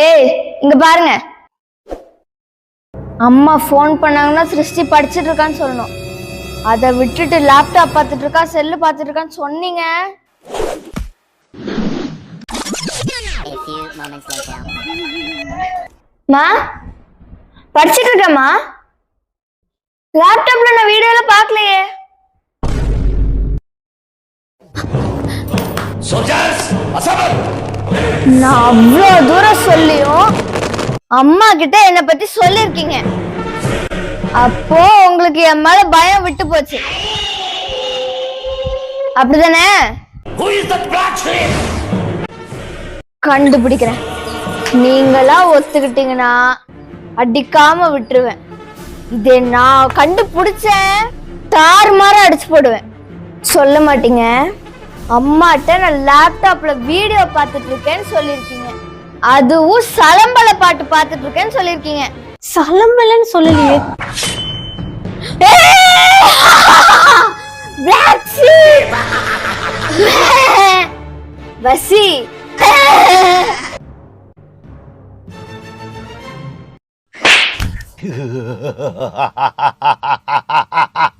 ஏய் இங்க பாருங்க. அம்மா ஃபோன் பண்ணாங்கன்னா சிருஷ்டி படிச்சிட்டு இருக்கான்னு சொல்லணும். அதை விட்டுட்டு லேப்டாப் பார்த்துட்டு இருக்கா செல்லு பார்த்துட்டு இருக்கான்னு சொன்னீங்க. மா படிச்சிட்டு இருக்கேம்மா. லேப்டாப்ல நான் வீடியோல பார்க்கலையே. நான் அவ்வளோ தூரம் சொல்லியும் அம்மா கிட்ட என்னை பத்தி சொல்லிருக்கீங்க அப்போ உங்களுக்கு என் மேல பயம் விட்டு போச்சு. அப்படிதானே? கண்டுபிடிக்கிறேன். நீங்களா ஒத்துக்கிட்டீங்கன்னா அடிக்காம விட்டுருவேன். இதே நான் கண்டுபிடிச்சேன் தாறுமாற அடிச்சு போடுவேன். சொல்ல மாட்டீங்க. அம்மாட்ட நான் லேப்டாப்ல வீடியோ பார்த்துட்டு இருக்கேன்னு சொல்லியிருக்கீங்க. அதுவும் சலம்பல பாட்டு பார்த்துட்டு இருக்கேன்னு சொல்லியிருக்கீங்க. சலம்பலன்னு சொல்லலையே. வசி ha ha ha ha ha ha